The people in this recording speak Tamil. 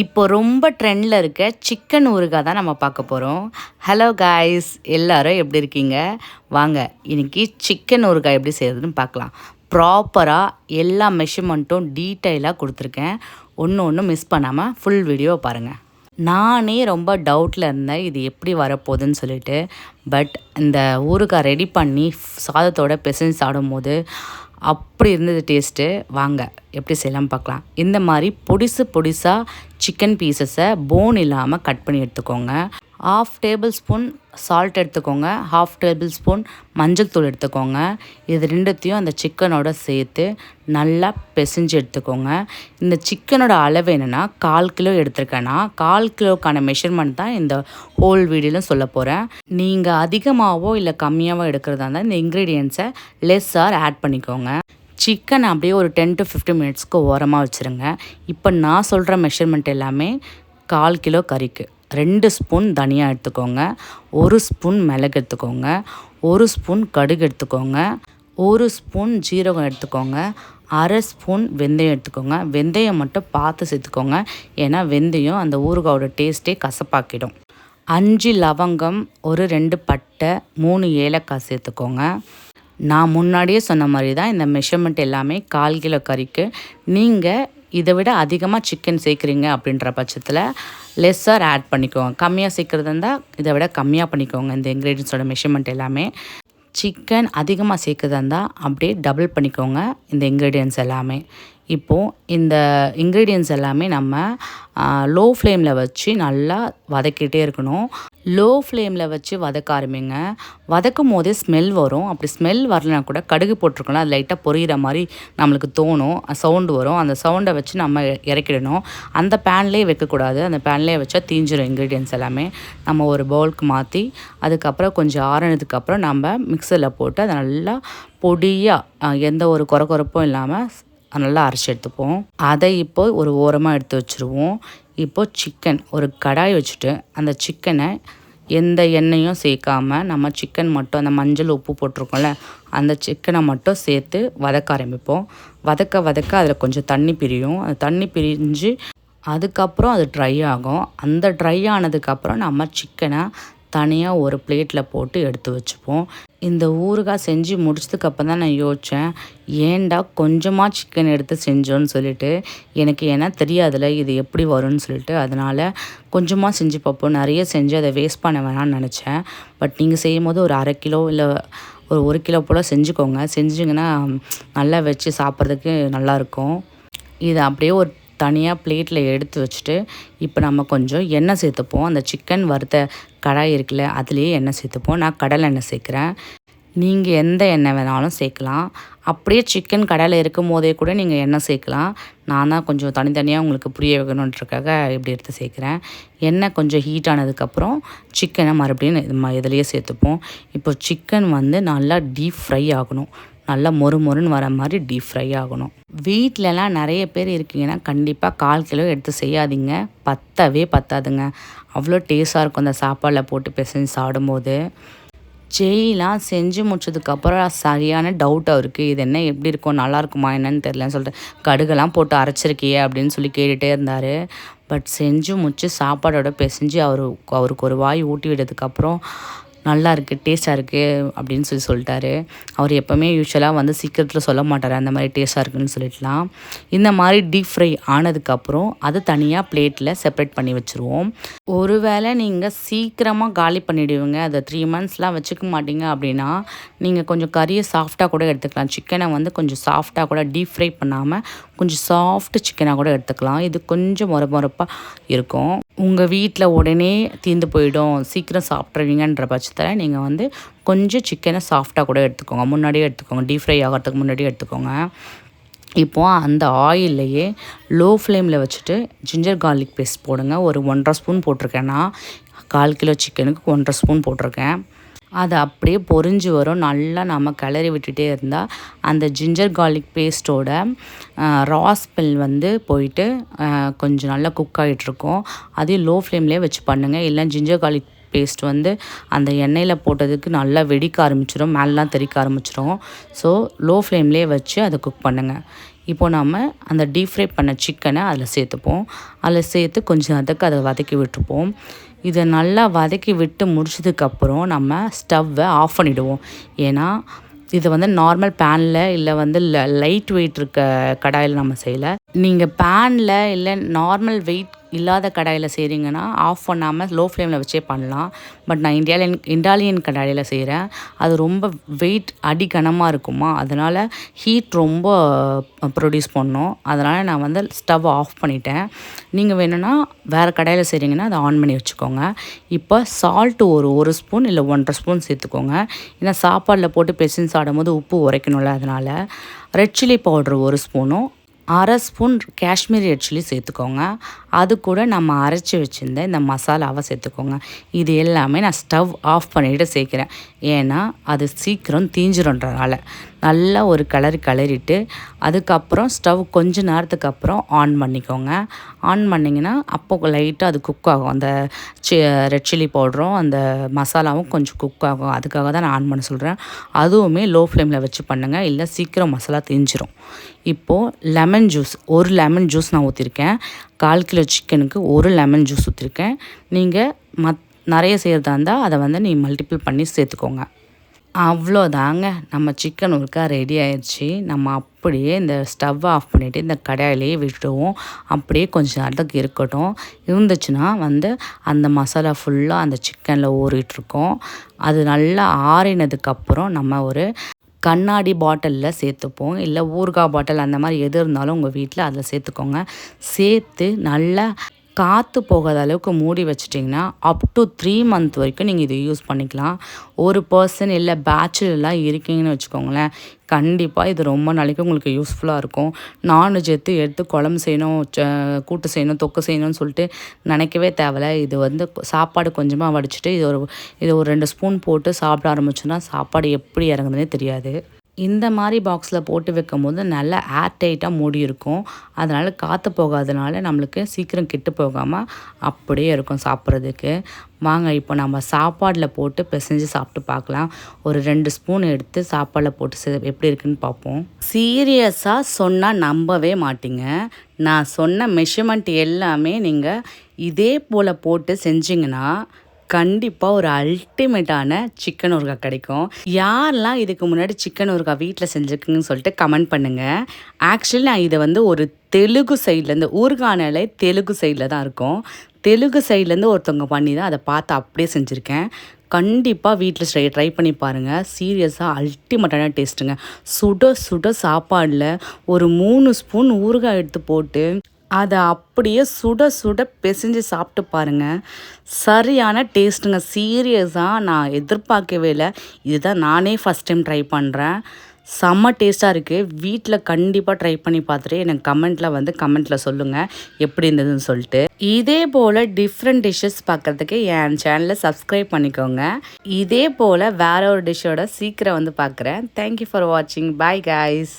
இப்போ ரொம்ப ட்ரெண்டில் இருக்க சிக்கன் ஊறுகாய் தான் நம்ம பார்க்க போகிறோம் ஹலோ காய்ஸ் எல்லாரும் எப்படி இருக்கீங்க? வாங்க இன்னைக்கு சிக்கன் ஊறுகாய் எப்படி செய்யறதுன்னு பார்க்கலாம். ப்ராப்பராக எல்லா மெஷர்மெண்ட்டும் டீட்டெயிலாக கொடுத்துருக்கேன். ஒன்று ஒன்று மிஸ் பண்ணாமல் ஃபுல் வீடியோவை பாருங்கள் நானே ரொம்ப டவுட்டில் இருந்தேன் இது எப்படி வரப்போகுதுன்னு சொல்லிட்டு. பட் இந்த ஊறுகாய் ரெடி பண்ணி சாதத்தோட பெசஞ்சு சாடும்போது அப்படி இருந்தது டேஸ்ட்டு வாங்க எப்படி செய்யலாம் பார்க்கலாம். இந்த மாதிரி பொடிசு பொடிசாக சிக்கன் பீசஸை போன் இல்லாமல் கட் பண்ணி எடுத்துக்கோங்க. ஹாஃப் டேபிள் ஸ்பூன் சால்ட் எடுத்துக்கோங்க. ஹாஃப் டேபிள் ஸ்பூன் மஞ்சள் தூள் எடுத்துக்கோங்க. இது ரெண்டுத்தையும் அந்த சிக்கனோட சேர்த்து நல்லா பிசைஞ்சு எடுத்துக்கோங்க. இந்த சிக்கனோட அளவு என்னென்னா கால் கிலோ எடுத்திருக்கேன்னா கால் கிலோக்கான மெஷர்மெண்ட் தான் இந்த ஹோல் வீடியோலும் சொல்ல போகிறேன் நீங்கள் அதிகமாகவோ இல்லை கம்மியாகவோ எடுக்கிறதா இருந்தால் இந்த இன்க்ரீடியன்ஸை லெஸ் ஆர் ஆட் பண்ணிக்கோங்க. சிக்கன் அப்படியே ஒரு டென் டு ஃபிஃப்டின் மினிட்ஸ்க்கு ஓரமாக வச்சுருங்க. இப்போ நான் சொல்கிற மெஷர்மெண்ட் எல்லாமே கால் கிலோ கறிக்கு. ரெண்டு ஸ்பூன் தனியா எடுத்துக்கோங்க. ஒரு ஸ்பூன் மிளகு எடுத்துக்கோங்க. ஒரு ஸ்பூன் கடுகு எடுத்துக்கோங்க. ஒரு ஸ்பூன் ஜீரகம் எடுத்துக்கோங்க. அரை ஸ்பூன் வெந்தயம் எடுத்துக்கோங்க. வெந்தயம் மட்டும் பார்த்து சேர்த்துக்கோங்க. ஏன்னா வெந்தயம் அந்த ஊறுகாயோட டேஸ்ட்டே கசப்பாக்கிடும். அஞ்சு லவங்கம் ஒரு ரெண்டு பட்டை மூணு ஏலக்காய் சேர்த்துக்கோங்க. நான் முன்னாடியே சொன்ன மாதிரி தான் இந்த மெஷர்மெண்ட் எல்லாமே கால் கிலோ கறிக்கு. நீங்கள் இதை விட அதிகமாக சிக்கன் சேர்க்குறீங்க அப்படின்ற பட்சத்தில் லெஸ்ஸர் ஆட் பண்ணிக்கோங்க. கம்மியாக சேர்க்குறது இருந்தால் இதை விட கம்மியாக பண்ணிக்கோங்க. இந்த இன்க்ரீடியன்ஸோட மெஷர்மெண்ட் எல்லாமே. சிக்கன் அதிகமாக சேர்க்குறதா இருந்தால் அப்படியே டபுள் பண்ணிக்கோங்க இந்த இன்க்ரீடியன்ஸ் எல்லாமே. இப்போது இந்த இன்க்ரீடியன்ஸ் எல்லாமே நம்ம லோ ஃப்ளேமில் வச்சு நல்லா வதக்கிட்டே இருக்கணும். லோ ஃப்ளேமில் வச்சு வதக்க ஆரம்பிங்க வதக்கும் போதே ஸ்மெல் வரும். அப்படி ஸ்மெல் வரலனா கூட கடுகு போட்டிருக்கோம்ல அது லைட்டாக பொரியிற மாதிரி நம்மளுக்கு தோணும். சவுண்டு வரும். அந்த சவுண்டை வச்சு நம்ம இறக்கிடணும். அந்த பேன்லேயே வைக்கக்கூடாது. அந்த பேன்லேயே வச்சா தீஞ்சிரும் இன்க்ரீடியன்ஸ் எல்லாமே. நம்ம ஒரு பவுலுக்கு மாற்றி அதுக்கப்புறம் கொஞ்சம் ஆறினதுக்கப்புறம் நம்ம மிக்சரில் போட்டு அதை நல்லா பொடியாக எந்த ஒரு குறை குறைப்பும் இல்லாமல் நல்லா அரைச்சி எடுத்துப்போம். அதை இப்போ ஒரு ஓரமாக எடுத்து வச்சுருவோம். இப்போது சிக்கன் ஒரு கடாய் வச்சுட்டு அந்த சிக்கனை எந்த எண்ணெயும் சேர்க்காமல் நம்ம சிக்கன் மட்டும் அந்த மஞ்சள் உப்பு போட்டிருக்கோம்ல அந்த சிக்கனை மட்டும் சேர்த்து வதக்க ஆரம்பிப்போம். வதக்க வதக்க அதில் கொஞ்சம் தண்ணி பிரியும். அந்த தண்ணி பிரிஞ்சு அதுக்கப்புறம் அது ட்ரை ஆகும். அந்த ட்ரை ஆனதுக்கப்புறம் நம்ம சிக்கனை தனியாக ஒரு பிளேட்டில் போட்டு எடுத்து வச்சுப்போம். இந்த ஊறுகாய் செஞ்சு முடிச்சதுக்கப்புறம் தான் நான் யோசித்தேன் ஏன்டா கொஞ்சமாக சிக்கன் எடுத்து செஞ்சோன்னு சொல்லிட்டு எனக்கு ஏன்னா தெரியாதுல்ல இது எப்படி வரும்னு சொல்லிட்டு. அதனால் கொஞ்சமாக செஞ்சு பார்ப்போம். நிறைய செஞ்சு அதை வேஸ்ட் பண்ண வேணாம்னு நினச்சேன். பட் நீங்கள் செய்யும் போது ஒரு அரை கிலோ இல்லை ஒரு ஒரு கிலோ போல் செஞ்சுக்கோங்க. செஞ்சிங்கன்னா நல்லா வச்சு சாப்பிட்றதுக்கு நல்லாயிருக்கும் இது அப்படியே ஒரு தனியாக பிளேட்டில் எடுத்து வச்சுட்டு இப்போ நம்ம கொஞ்சம் எண்ணெய் சேர்த்துப்போம். அந்த சிக்கன் வறுத்த கடாய் இருக்குல்ல அதுலேயே எண்ணெய் சேர்த்துப்போம். நான் கடலை எண்ணெய் சேர்க்குறேன். நீங்கள் எந்த எண்ணெய் வேணாலும் சேர்க்கலாம். அப்படியே சிக்கன் கடையில் இருக்கும் போதே கூட நீங்கள் எண்ணெய் சேர்க்கலாம். நான் தான் கொஞ்சம் தனித்தனியாக உங்களுக்கு புரிய வைக்கணுன்றக்காக இப்படி எடுத்து சேர்க்குறேன். எண்ணெய் கொஞ்சம் ஹீட் ஆனதுக்கப்புறம் சிக்கனை மறுபடியும் இது ம இதுலேயே சேர்த்துப்போம். இப்போ சிக்கன் வந்து நல்லா டீப் ஃப்ரை ஆகணும். நல்லா மொறு மொறுன்னு வர மாதிரி டீப் ஃப்ரை ஆகணும். வீட்டிலலாம் நிறைய பேர் இருக்கீங்கன்னா கண்டிப்பாக கால் கிலோ எடுத்து செய்யாதீங்க. பத்தவே பத்தாதுங்க. அவ்வளோ டேஸ்ட்டாக இருக்கும் அந்த சாப்பாடில் போட்டு பிசைஞ்சு சாப்பிடும்போது. ஜெயிலாம் செஞ்சு முடிச்சதுக்கப்புறம் சரியான டவுட்டாக இருக்குது இது என்ன எப்படி இருக்கும் நல்லா இருக்குமா என்னன்னு தெரிலன்னு சொல்லிட்டு கடுகெல்லாம் போட்டு அரைச்சிருக்கியே அப்படின்னு சொல்லி கேட்டுகிட்டே இருந்தார். பட் செஞ்சு முடிச்சு சாப்பாடோட பிசைஞ்சு அவரு அவருக்கு ஒரு வாய் ஊட்டி விட்டதுக்கப்புறம் நல்லா இருக்குது டேஸ்ட்டாக இருக்குது அப்படின்னு சொல்லி சொல்லிட்டாரு. அவர் எப்போவுமே யூஸ்வலாக வந்து சீக்கிரத்தில் சொல்ல மாட்டார் அந்த மாதிரி டேஸ்ட்டாக இருக்குன்னு சொல்லிட்டுலாம். இந்த மாதிரி டீப் ஃப்ரை ஆனதுக்கப்புறம் அது தனியாக பிளேட்டில் செப்பரேட் பண்ணி வச்சுருவோம். ஒருவேளை நீங்கள் சீக்கிரமாக காலி பண்ணிவிடுவீங்க அதை த்ரீ மந்த்ஸ்லாம் வச்சுக்க மாட்டீங்க அப்படின்னா நீங்கள் கொஞ்சம் கறியை சாஃப்டாக கூட எடுத்துக்கலாம். சிக்கனை வந்து கொஞ்சம் சாஃப்டாக கூட டீப் ஃப்ரை பண்ணாமல் கொஞ்சம் சாஃப்ட் சிக்கனாக கூட எடுத்துக்கலாம். இது கொஞ்சம் முறை முறப்பாக இருக்கும். உங்கள் வீட்டில் உடனே தீர்ந்து போயிடும். சீக்கிரம் சாப்பிட்ருவீங்கன்ற பட்சத்தில் நீங்கள் வந்து கொஞ்சம் சிக்கனை சாஃப்டாக கூட எடுத்துக்கோங்க. முன்னாடியே எடுத்துக்கோங்க. டீப் ஃப்ரை ஆகிறதுக்கு முன்னாடியே எடுத்துக்கோங்க. இப்போது அந்த ஆயில்லையே லோ ஃப்ளேமில் வச்சுட்டு ஜிஞ்சர் கார்லிக் பேஸ்ட் போடுங்க. ஒரு ஒன்றரை ஸ்பூன் போட்டிருக்கேன்னா கால் கிலோ சிக்கனுக்கு ஒன்றரை ஸ்பூன் போட்டிருக்கேன். அது அப்படியே பொரிஞ்சு வரும். நல்லா நம்ம கிளறி விட்டுட்டே இருந்தால் அந்த ஜிஞ்சர் கார்லிக் பேஸ்ட்டோட ரா ஸ்மெல் வந்து போயிட்டு கொஞ்சம் நல்லா குக் ஆகிட்ருக்கும் அதையும் லோ ஃப்ளேம்லேயே வச்சு பண்ணுங்கள் இல்லை ஜிஞ்சர் கார்லிக் பேஸ்ட் வந்து அந்த எண்ணெயில் போட்டதுக்கு நல்லா வெடிக்க ஆரம்பிச்சிடும் மேலெலாம் தெறிக்க ஆரம்பிச்சிடும் ஸோ லோ ஃப்ளேம்லேயே வச்சு அதை குக் பண்ணுங்கள் இப்போது நம்ம அந்த டீப் ஃப்ரை பண்ண சிக்கனை அதில் சேர்த்துப்போம். அதில் சேர்த்து கொஞ்சம் நேரத்துக்கு அதை வதக்கி விட்டுருப்போம். இதை நல்லா வதக்கி விட்டு முடிச்சதுக்கப்புறம் நம்ம ஸ்டவ்வை ஆஃப் பண்ணிவிடுவோம் ஏன்னா இது வந்து நார்மல் பேனில் இல்லை வந்து லைட் வெயிட் இருக்க கடாயில் நம்ம செய்யலை. நீங்கள் பேனில் இல்லை நார்மல் வெயிட் இல்லாத கடாயில் செய்கிறீங்கன்னா ஆஃப் பண்ணாமல் லோ ஃப்ளேமில் வச்சே பண்ணலாம். பட் நான் இந்தியாவியன் இண்டாலியன் கடாயில் செய்கிறேன் அது ரொம்ப வெயிட் அடி கனமாக இருக்குமா? அதனால் ஹீட் ரொம்ப ப்ரொடியூஸ் பண்ணோம். அதனால் நான் வந்து ஸ்டவ் ஆஃப் பண்ணிட்டேன். நீங்கள் வேணும்னா வேறு கடாயில் செய்கிறீங்கன்னா அதை ஆன் பண்ணி வச்சுக்கோங்க. இப்போ சால்ட்டு ஒரு ஒரு ஸ்பூன் இல்லை ஒன்றரை ஸ்பூன் சேர்த்துக்கோங்க. ஏன்னா சாப்பாடில் போட்டு பெசின்ஸ் ஆடும்போது உப்பு உரைக்கணும்ல அதனால். ரெட் சில்லி பவுட்ரு ஒரு ஸ்பூனும் அரை ஸ்பூன் காஷ்மீரி ரெட் சில்லி சேர்த்துக்கோங்க. அது கூட நம்ம அரைச்சி வச்சுருந்த இந்த மசாலாவை சேர்த்துக்கோங்க. இது எல்லாமே நான் ஸ்டவ் ஆஃப் பண்ணிவிட்டு சேர்க்குறேன். ஏன்னா அது சீக்கிரம் தீஞ்சிருன்றனால நல்லா ஒரு கலர் கலரிட்டு அதுக்கப்புறம் ஸ்டவ் கொஞ்ச நேரத்துக்கு அப்புறம் ஆன் பண்ணிக்கோங்க. ஆன் பண்ணிங்கன்னா அப்போ லைட்டாக அது குக் ஆகும். அந்த சி ரெட் சில்லி பவுடரும் அந்த மசாலாவும் கொஞ்சம் குக் ஆகும். அதுக்காக தான் நான் ஆன் பண்ண சொல்கிறேன் அதுவுமே லோ ஃப்ளேமில் வச்சு பண்ணுங்கள் இல்லை சீக்கிரம் மசாலா தீஞ்சிரும். இப்போது லெமன் ஜூஸ் ஒரு லெமன் ஜூஸ் நான் ஊற்றிருக்கேன் கால் கிலோ சிக்கனுக்கு ஒரு லெமன் ஜூஸ் ஊற்றிருக்கேன் நீங்கள் மத் நிறைய செய்கிறதா இருந்தால் அதை வந்து நீ மல்டிபிள் பண்ணி சேர்த்துக்கோங்க. அவ்வளோதாங்க. நம்ம சிக்கன் ஒருக்கா ரெடி ஆயிடுச்சு நம்ம அப்படியே இந்த ஸ்டவ்வை ஆஃப் பண்ணிவிட்டு இந்த கடாயிலேயே விட்டுடுவோம் அப்படியே கொஞ்சம் நேரத்துக்கு இருக்கட்டும். இருந்துச்சுன்னா வந்து அந்த மசாலா ஃபுல்லாக அந்த சிக்கனில் ஊறிட்டுருக்கோம். அது நல்லா ஆறினதுக்கப்புறம் நம்ம ஒரு கண்ணாடி பாட்டிலில் சேர்த்துப்போம். இல்லை ஊறுகாய் பாட்டில் அந்த மாதிரி எது இருந்தாலும் உங்கள் வீட்டில் அதில் சேர்த்துக்கோங்க. சேர்த்து நல்லா காற்று போகாத அளவுக்கு மூடி வச்சிட்டிங்கன்னா அப் டு த்ரீ மந்த் வரைக்கும் நீங்கள் இதை யூஸ் பண்ணிக்கலாம். ஒரு பர்சன் இல்லை பேச்சுலர்லாம் இருக்கீங்கன்னு வச்சுக்கோங்களேன் கண்டிப்பாக இது ரொம்ப நாளைக்கு உங்களுக்கு யூஸ்ஃபுல்லாக இருக்கும். நான்வெஜ் எடுத்து எடுத்து குழம்பு செய்யணும் கூட்டு செய்யணும் தொக்கு செய்யணும்னு சொல்லிட்டு நினைக்கவே தேவையில்ல. இது வந்து சாப்பாடு கொஞ்சமாக வடிச்சிட்டு இது ஒரு இது ஒரு ரெண்டு ஸ்பூன் போட்டு சாப்பிட ஆரம்பிச்சோன்னா சாப்பாடு எப்படி இறங்குதுன்னே தெரியாது. இந்த மாதிரி பாக்ஸில் போட்டு வைக்கும் போது நல்லா ஏர் டைட்டாக மூடி இருக்கும். அதனால் காற்று போகாதனால நம்மளுக்கு சீக்கிரம் கெட்டு போகாமல் அப்படியே இருக்கும் சாப்பிட்றதுக்கு. வாங்க இப்போ நம்ம சாப்பாடில் போட்டு பிசைஞ்சு சாப்பிட்டு பார்க்கலாம். ஒரு ரெண்டு ஸ்பூன் எடுத்து சாப்பாடில் போட்டு எப்படி இருக்குன்னு பார்ப்போம். சீரியஸாக சொன்னால் நம்பவே மாட்டிங்க. நான் சொன்ன மெஷர்மெண்ட் எல்லாமே நீங்கள் இதே போல் போட்டு செஞ்சிங்கன்னா கண்டிப்பாக ஒரு அல்டிமேட்டான சிக்கன் ஊறுகா கிடைக்கும். யாரெல்லாம் இதுக்கு முன்னாடி சிக்கன் ஊறுகா வீட்டில் செஞ்சுருக்குங்கன்னு சொல்லிட்டு கமெண்ட் பண்ணுங்கள் ஆக்சுவலி நான் இதை வந்து ஒரு தெலுங்கு சைடில் இந்த ஊர்கானாலே தெலுங்கு சைடில் தான் இருக்கும். தெலுங்கு சைட்லேருந்து ஒருத்தவங்க பண்ணி தான் அதை பார்த்து அப்படியே செஞ்சுருக்கேன். கண்டிப்பாக வீட்டில் ட்ரை ட்ரை பண்ணி பாருங்கள் சீரியஸாக அல்டிமேட்டான டேஸ்ட்டுங்க சுட சுட சாப்பாடில் ஒரு மூணு ஸ்பூன் ஊறுகாய் எடுத்து போட்டு அதை அப்படியே சுட சுட பிசைஞ்சு சாப்பிட்டு பாருங்கள் சரியான டேஸ்ட்டுங்க. சீரியஸாக நான் எதிர்பார்க்கவே இல்லை. இதுதான் நானே ஃபஸ்ட் டைம் ட்ரை பண்ணுறேன் செம்ம டேஸ்ட்டாக இருக்குது வீட்டில் கண்டிப்பாக ட்ரை பண்ணி பார்த்துட்டு எனக்கு கமெண்ட்டில் வந்து கமெண்ட்டில் சொல்லுங்கள் எப்படி இருந்ததுன்னு சொல்லிட்டு. இதே போல் டிஃப்ரெண்ட் டிஷ்ஷஸ் பார்க்குறதுக்கு என் சேனலை சப்ஸ்கிரைப் பண்ணிக்கோங்க. இதே போல் வேற ஒரு டிஷ்ஷோட சீக்கிரம் வந்து பார்க்குறேன். தேங்க்யூ ஃபார் வாட்சிங் பாய் கைஸ்